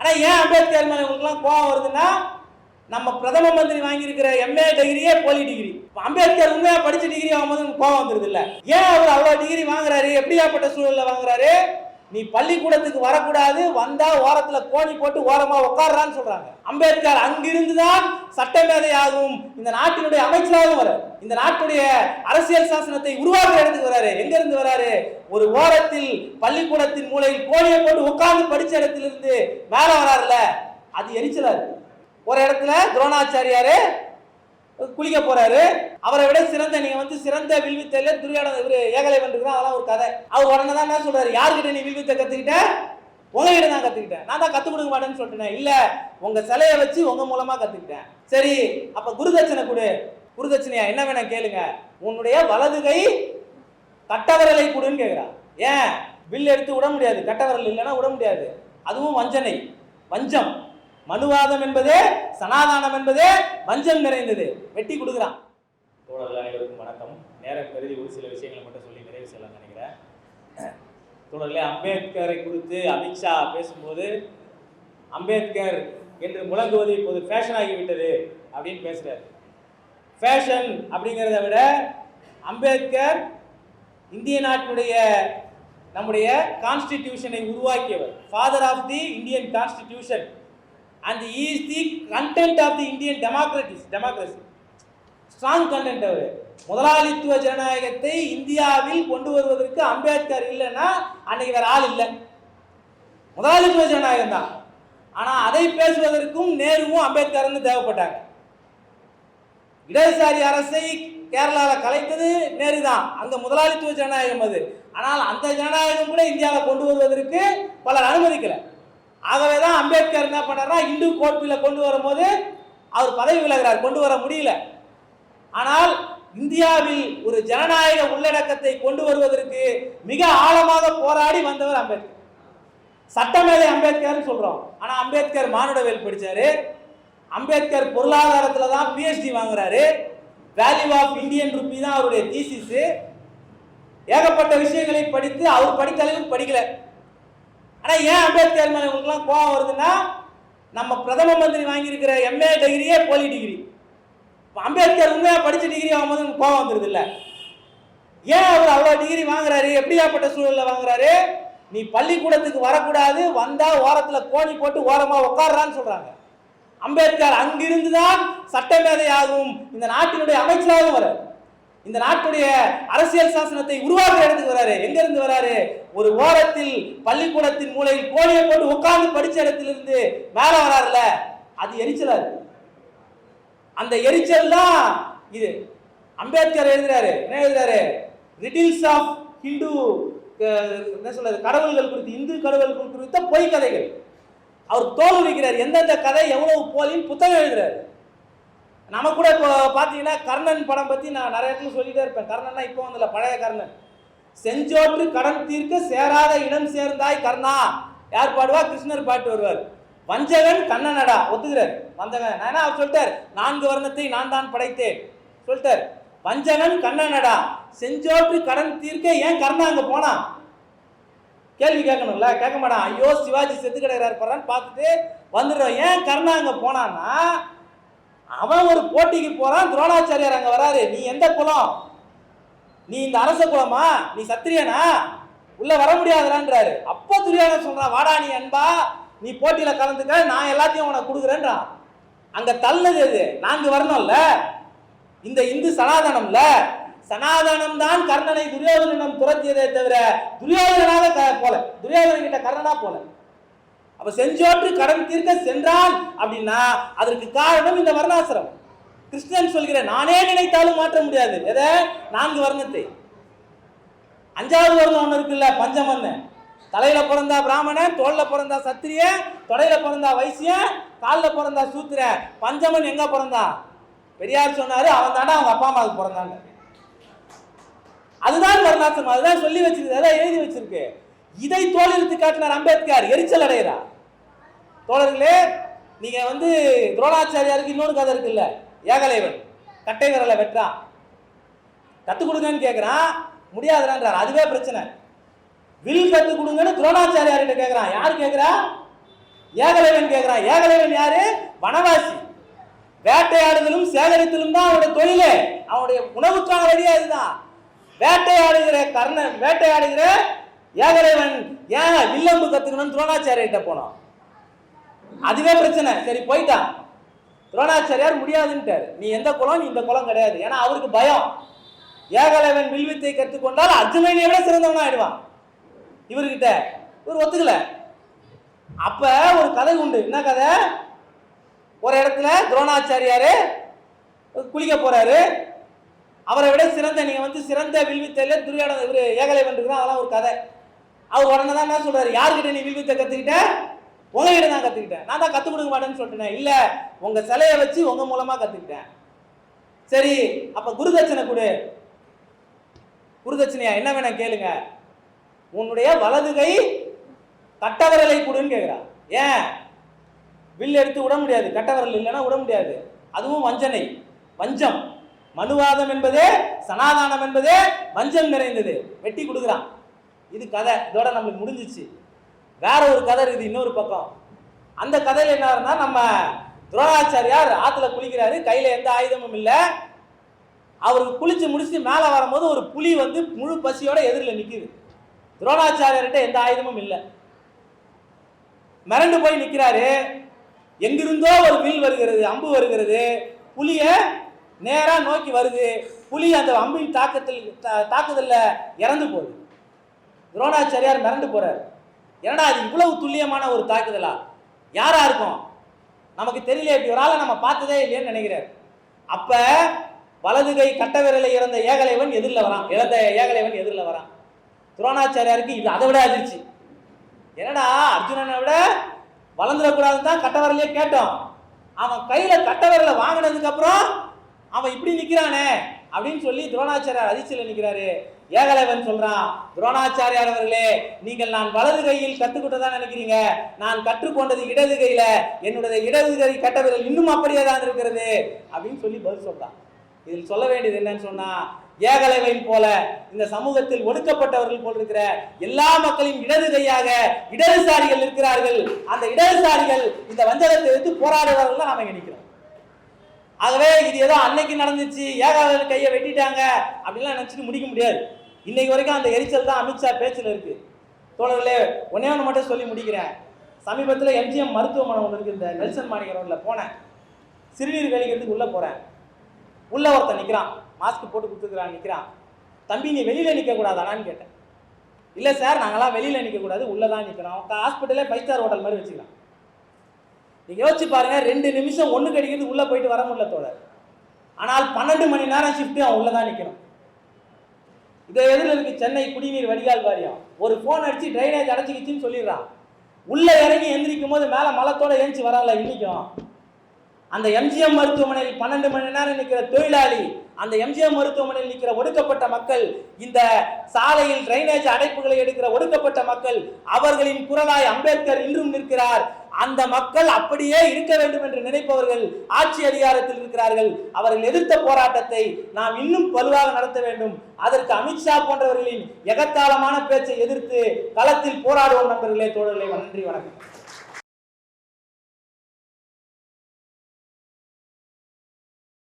ஆனால் ஏன் அம்பேத்கர் மேலே உங்களுக்குலாம் கோவம் வருதுன்னா நம்ம பிரதம மந்திரி வாங்கியிருக்கிற எம்ஏ டிகிரியே போலி டிகிரி அம்பேத்கர் உண்மையாக படித்த டிகிரி ஆகும்போது கோவம் வந்துருது இல்லை? ஏன் அவர் அவ்வளோ டிகிரி வாங்குறாரு? எப்படியாப்பட்ட சூழலில் வாங்குறாரு? நீ பள்ளிக்கூடத்துக்கு வரக்கூடாது வந்தா ஓரத்துல கோணி போட்டு ஓரமா உட்கார்றான்னு சொல்றாங்க. அம்பேத்கர் அங்கிருந்து தான் சட்டமேதை ஆகும். இந்த நாட்டினுடைய அமைச்சராகவும் வர இந்த நாட்டுடைய அரசியல் சாசனத்தை உருவாக்குற இடத்துக்கு வராரு. எங்க இருந்து வராரு? ஒரு ஓரத்தில் பள்ளிக்கூடத்தின் மூலையில் கோணியை போட்டு உட்கார்ந்து படிச்ச இடத்துல இருந்து மேல வராருல. அது எரிச்சலா இருக்கு. ஒரு இடத்துல துரோணாச்சாரியாரு குளிக்க போறாரு. அவரை விட சிறந்த நீங்க வந்து சிறந்த வில்வித்தையில துரியாடன இவரு ஏகலைவன் இருக்கிறான் அதெல்லாம் ஒரு கதை. அவர் உடனே தான் என்ன சொல்றாரு? யார்கிட்ட நீ வில்வித்தை கத்துக்கிட்ட? உங்ககிட்ட தான் கத்துக்கிட்டேன். நான் தான் கத்துக் கொடுக்க மாட்டேன்னு சொல்லிட்டேன். இல்ல உங்க சிலையை வச்சு உங்க மூலமா கத்துக்கிட்டேன். சரி அப்ப குருதட்சணை கொடு. குருதட்சணையா? என்ன வேணா கேளுங்க. உன்னுடைய வலது கை கட்டவரலை கொடுன்னு கேக்குறான். ஏன்? வில் எடுத்து விட முடியாது. கட்டவரல் இல்லைன்னா விட முடியாது. அதுவும் வஞ்சனை. வஞ்சம். மனுவாதம் என்பதே சனாதானம் என்பதே வஞ்சம் நிறைந்தது. வெட்டி கொடுக்குறான். தோழர்கள் அனைவருக்கும் வணக்கம். நேரம் கருதி ஒரு சில விஷயங்களை மட்டும் சொல்லி நிறைவு செய்யலாம் நினைக்கிறேன். தோழர்களே அம்பேத்கரை குறித்து அமித்ஷா பேசும்போது அம்பேத்கர் என்று முழங்குவது இப்போது ஃபேஷன் ஆகிவிட்டது அப்படின்னு பேசுகிறார் ஃபேஷன் அப்படிங்கிறத விட அம்பேத்கர் இந்திய நாட்டினுடைய நம்முடைய கான்ஸ்டிடியூஷனை உருவாக்கியவர். Father of the Indian constitution and is the content of the Indian democrats democracy strong content அவர். முதலாளித்துவ ஜனநாயகத்தை இந்தியாவில் கொண்டு வருவதற்கு அம்பேத்கர் இல்லைன்னா அன்னைக்கு வேற ஆள் இல்லை. முதலாளித்துவ ஜனநாயகம் தான். ஆனால் அதை பேசுவதற்கும் நேருவும் அம்பேத்கரும் தேவைப்பட்டாங்க. இடதுசாரி அரசை கேரளாவில் கலைத்தது நேரு தான். அங்கே முதலாளித்துவ ஜனநாயகம் அது. ஆனால் அந்த ஜனநாயகம் கூட இந்தியாவில் கொண்டு வருவதற்கு பலர் அனுமதிக்கலை. ஆகவே தான் அம்பேத்கர் என்ன பண்ணார்னா இந்து கோட்பில் கொண்டு வரும்போது அவர் பதவி விலகிறார் கொண்டு வர முடியல. ஆனால் இந்தியாவில் ஒரு ஜனநாயக உள்ளடக்கத்தை கொண்டு வருவதற்கு மிக ஆழமாக போராடி வந்தவர் அம்பேத்கர். சட்டமேதை அம்பேத்கர்னு சொல்கிறோம் ஆனால் அம்பேத்கர் மானுடவியல் படித்தார் அம்பேத்கர் பொருளாதாரத்தில் தான் பிஹெச்டி வாங்குறாரு. வேல்யூ ஆஃப் இந்தியன் ருப்பி தான் அவருடைய தீசிஸு ஏகப்பட்ட விஷயங்களை படித்து அவர் படித்த அளவுக்கு படிக்கலை. ஆனால் ஏன் அம்பேத்கர் மேலே உங்களுக்குலாம் கோவம் வருதுன்னா நம்ம பிரதம மந்திரி வாங்கியிருக்கிற எம்ஏ டிகிரியே போலி டிகிரி இப்ப அம்பேத்கர் உண்மையாக படித்த டிகிரி ஆகும்போது உங்களுக்கு கோவம் வந்துருது இல்லை? ஏன் அவர் அவ்வளோ டிகிரி வாங்குறாரு? எப்படியாப்பட்ட சூழலில் வாங்குறாரு? நீ பள்ளிக்கூடத்துக்கு வரக்கூடாது வந்தால் ஓரத்தில் கோணி போட்டு ஓரமாக உட்காடுறான்னு சொல்கிறாங்க அம்பேத்கர் அங்கிருந்து தான் சட்டமேதை இந்த நாட்டினுடைய அமைச்சராகவும் வர இந்த நாட்டுடைய அரசியல் சாசனத்தை உருவாக்குற இடத்துக்கு வராரு. எங்க இருந்து வராரு? ஒரு ஓரத்தில் பள்ளிக்கூடத்தின் மூலையில் கோழியை போட்டு உட்கார்ந்து படிச்ச இடத்துல இருந்து மேல வராருல. அது எரிச்சலா இருக்கு. அந்த எரிச்சல் தான் இது. அம்பேத்கர் எழுதுறாரு. என்ன எழுதுறாரு? ரிடில்ஸ் ஆஃப் ஹிந்து என்ன சொல்றது? கடவுள்கள் குறித்து இந்து கடவுள்கள் குறித்த பொய் கதைகள் அவர் தோல் உரிக்கிறார். எந்தெந்த கதை எவ்வளவு போலின்னு புத்தகம் எழுதுறாரு. நம்ம கூட இப்போ பார்த்தீங்கன்னா கர்ணன் படம் பற்றி நான் நிறைய இடத்துல சொல்லிகிட்டே இருப்பேன். கர்ணன்னா இப்போ வந்தல பழைய கர்ணன். செஞ்சோற்று கடன் தீர்க்க சேராத இடம் சேர்ந்தாய் கர்ணா. யார் பாடுவா? கிருஷ்ணர் பாட்டு வருவார். வஞ்சகன் கண்ணனடா. ஒத்துக்கிறார். வந்தவன் ஏன்னா அவர் சொல்லிட்டார்? நான்கு வர்ணத்தை நான் தான் படைத்தேன். சொல்லிட்டார். வஞ்சகன் கண்ணனடா. செஞ்சோற்று கடன் தீர்க்க ஏன் கர்ணா அங்கே போனான்? கேள்வி கேட்கணும்ல? கேட்க மாட்டான். ஐயோ சிவாஜி செத்து கிடக்கிறாரு பாருன்னு பார்த்துட்டு வந்துடுறோம். ஏன் கர்ணா அங்கே போனான்னா அவன் ஒரு போட்டிக்கு போறான் துரோணாச்சாரியார் அங்க வராரு. நீ எந்த குலம்? நீ இந்த அரச குலமா? நீ சத்திரியனா? உள்ள வர முடியாதுறான்றாரு அப்போ துரியான சொல்றான் வாடா நீ அன்பா நீ போட்டியில கலந்துக்க நான் எல்லாத்தையும் உனக்கு கொடுக்குறேன்றான். அங்க தள்ளுது அது நாங்க வரணும்ல. இந்த இந்து சனாதனம்ல. சனாதனம் தான் கர்ணனை துரியோதனிடம் துரத்தியதே தவிர துரியோதனாக க- போல. துரியோதனன் கிட்ட கர்ணனா போல. அப்ப செஞ்சோற்று கடன் தீர்க்க சென்றான் அப்படின்னா அதற்கு காரணம் இந்த வர்ணாசிரம். கிருஷ்ணன் சொல்கிற நானே நினைத்தாலும் மாற்ற முடியாது. எதை? நான்கு வர்ணத்தை. அஞ்சாவது வர்ணம் ஒன்று இருக்குல்ல பஞ்சமன்னு தலையில பிறந்தா பிராமணன் தோல்ல பிறந்தா சத்திரியன் தொடையில பிறந்தா வைசியன் காலில் பிறந்தா சூத்திர. பஞ்சமன் எங்க பிறந்தான் பெரியார் சொன்னாரு அவன் தானே அவங்க அப்பா அம்மாவுக்கு பிறந்தாங்க. அதுதான் வர்ணாசிரமம் அதுதான் சொல்லி வச்சிருக்கு அதான் எழுதி வச்சிருக்கு. இதை தோலெடுத்து காட்டினார் அம்பேத்கர் எரிச்சல் அடைகிறார் தோழர்களே நீங்க வந்து துரோணாச்சாரியாருக்கு இன்னொரு கதை இருக்குல்ல ஏகலைவன் கட்டை விரலை வெட்டுறான் கற்றுக் கொடுங்கன்னு கேட்குறான் முடியாதுன்றார். அதுவே பிரச்சனை. வில் கத்து கொடுங்கன்னு துரோணாச்சாரியார்கிட்ட கேட்குறான் யார் கேட்குறா ஏகலைவன் கேட்கிறான் ஏகலைவன் யாரு? வனவாசி. வேட்டையாடுதலும் சேகரித்தலும் தான் அவனுடைய தொழிலே. அவனுடைய உணவுக்கான வழியா இதுதான் வேட்டையாடுகிற கர்ணன் வேட்டையாடுகிற ஏகலைவன் ஏன் வில்லம்பு கத்துக்கணும்னு துரோணாச்சாரியிட்ட போனோம் அதுவே பிரச்சனை. சரி போயிட்டான். துரோணாச்சாரியார் முடியாதுன்ட்டார் நீ எந்த குளம் நீ இந்த குலம் கிடையாது. ஏன்னா அவருக்கு பயம். ஏகலைவன் வில்வித்தை கற்றுக்கொண்டால் அர்ஜுனனை விட சிறந்தவனா ஆயிடுவான் இவர்கிட்ட. இவர் ஒத்துக்கல. அப்ப ஒரு கதை உண்டு. என்ன கதை? ஒரு இடத்துல துரோணாச்சாரியாரு குளிக்க போறாரு. அவரை விட சிறந்த நீங்க வந்து சிறந்த வில்வித்தையில துரியோட இவர் ஏகலைவன் இருக்கிறான் அதெல்லாம் ஒரு கதை. அவர் உடனே தான் என்ன சொல்றாரு? யார்கிட்ட நீ வில்வித்தை கத்துக்கிட்ட? உங்ககிட்ட தான் கத்துக்கிட்டேன். நான் தான் கத்துக் கொடுக்க மாட்டேன்னு சொல்லிட்டேன். இல்ல உங்க சிலையை வச்சு உங்க மூலமா கத்துக்கிட்டேன். சரி அப்ப குருதட்சணை கொடு. குருதட்சணையா? என்ன வேணும் கேளுங்க. உன்னுடைய வலது கை கட்டவரலை கொடுன்னு கேட்குறா ஏன்? வில் எடுத்து விட முடியாது. கட்டவரல் இல்லைன்னா விட முடியாது. அதுவும் வஞ்சனை. வஞ்சம். மனுவாதம் என்பதே சனாதானம் என்பதே வஞ்சம் நிறைந்தது. வெட்டி கொடுக்குறான். இது கதை. இதோட நம்மளுக்கு முடிஞ்சிச்சு. வேற ஒரு கதை இருக்குது இன்னொரு பக்கம். அந்த கதையில் என்ன ஆகுதுன்னா நம்ம துரோணாச்சாரியார் ஆற்றுல குளிக்கிறாரு. கையில் எந்த ஆயுதமும் இல்லை. அவருக்கு குளிச்சு முடிச்சு மேலே வரும்போது ஒரு புலி வந்து முழு பசியோட எதிரில் நிற்குது துரோணாச்சாரியர்கிட்ட எந்த ஆயுதமும் இல்லை. மிரண்டு போய் நிற்கிறாரு எங்கிருந்தோ ஒரு வில் வருகிறது அம்பு வருகிறது. புலியை நேராக நோக்கி வருது. புலி அந்த அம்பின் தாக்கத்தில் தா- இறந்து போகுது. துரோணாச்சாரியார் மிரண்டு போறாரு. என்னடா அது இவ்வளவு துல்லியமான ஒரு தாக்குதலா? யாரா இருக்கும்? நமக்கு தெரியல இப்படி ஒரு ஆளை நம்ம பார்த்ததே இல்லையேன்னு நினைக்கிறார். அப்ப வலது கை கட்ட விரலை இறந்த ஏகலைவன் எதிரில் வரான். இழந்த ஏகலைவன் எதிரில் வரான். துரோணாச்சாரியாருக்கு இது அதை விட அதிர்ச்சி. என்னடா அர்ஜுனனை விட வளர்ந்துடக்கூடாதுன்னு தான் கட்ட விரலையே கேட்டோம். அவன் கையில கட்ட விரலை வாங்கினதுக்கு அப்புறம் அவன் இப்படி நிக்கிறானே அப்படின்னு சொல்லி துரோணாச்சாரியார் அதிர்ச்சியில் நிற்கிறாரு ஏகலைவன் சொல்றான் துரோணாச்சாரியார் அவர்களே நீங்கள் நான் வலது கையில் கத்துக்கிட்டதா நினைக்கிறீங்க? நான் கற்றுக்கொண்டது இடது கையில என்னுடைய இடது கை கட்ட விரல் இன்னும் அப்படியே தான் இருக்கிறது. அப்படின்னு சொல்லி பதில் சொல்றான். இதில் சொல்ல வேண்டியது என்னன்னு சொன்னா ஏகலைவன் போல இந்த சமூகத்தில் ஒடுக்கப்பட்டவர்கள் போல் இருக்கிற எல்லா மக்களின் இடது கையாக இடதுசாரிகள் இருக்கிறார்கள். அந்த இடதுசாரிகள் இந்த வஞ்சகத்தை எடுத்து போராடுவார்கள் தான் நாம நினைக்கிறோம் ஆகவே இது ஏதோ அன்னைக்கு நடந்துச்சு ஏகாதர் கையை வெட்டிட்டாங்க அப்படின்லாம் நினச்சிட்டு முடிக்க முடியாது. இன்னைக்கு வரைக்கும் அந்த எரிச்சல் தான் அமித்ஷா பேச்சில் இருக்கு. தோழர்களே ஒன்னே ஒன்று மட்டும் சொல்லி முடிக்கிறேன். சமீபத்தில் எம்ஜிஎம் மருத்துவமனை ஒன்று இருக்கு இந்த நெல்சன் மாணிக்க ரோட்டில் போனேன். சிறுநீர் கழிக்கிறதுக்கு உள்ளே போகிறேன் உள்ள ஒருத்தன் நிற்கிறான் மாஸ்க் போட்டு கொடுத்துக்கிறான் நிற்கிறான் தம்பி நீ வெளியில் நிற்கக்கூடாதானான்னு கேட்டேன். இல்லை சார் நாங்களாம் வெளியில் நிற்கக்கூடாது கூடாது உள்ளதான் நிற்கிறோம் ஹாஸ்பிட்டலே ஃபைவ் ஸ்டார் ஹோட்டல் மாதிரி வச்சுக்கலாம். நீங்கள் யோசிச்சு பாருங்கள் ரெண்டு நிமிஷம் ஒன்று கடிக்கிறது உள்ளே போயிட்டு வர முடியல தோழர். ஆனால் பன்னெண்டு மணி நேரம் ஷிஃப்ட்டு அவன் உள்ளே தான் நிற்கணும் இதை எதிரில் இருக்கு சென்னை குடிநீர் வடிகால் வாரியம். ஒரு ஃபோன் அடிச்சு ட்ரைனேஜ் அடைச்சிக்கிச்சின்னு சொல்லிடுறான். உள்ளே இறங்கி எந்திரிக்கும் போது மேலே மலத்தோட ஏஞ்சி வரல இன்றைக்கும் அந்த எம்ஜிஎம் மருத்துவமனையில் பன்னெண்டு மணி நேரம் நிற்கிற தொழிலாளி அந்த எம்ஜிஎம் மருத்துவமனையில் நிற்கிற ஒடுக்கப்பட்ட மக்கள் இந்த சாலையில் டிரைனேஜ் அடைப்புகளை எடுக்கிற ஒடுக்கப்பட்ட மக்கள் அவர்களின் குரலாய் அம்பேத்கர் இன்றும் நிற்கிறார். அந்த மக்கள் அப்படியே இருக்க வேண்டும் என்று நினைப்பவர்கள் ஆட்சி அதிகாரத்தில் இருக்கிறார்கள். அவர்கள் எதிர்த்த போராட்டத்தை நாம் இன்னும் வலுவாக நடத்த வேண்டும். அதற்கு அமித்ஷா போன்றவர்களின் எகத்தாளமான பேச்சை எதிர்த்து களத்தில் போராடுவோம் நண்பர்களே தோழர்களே நன்றி வணக்கம்.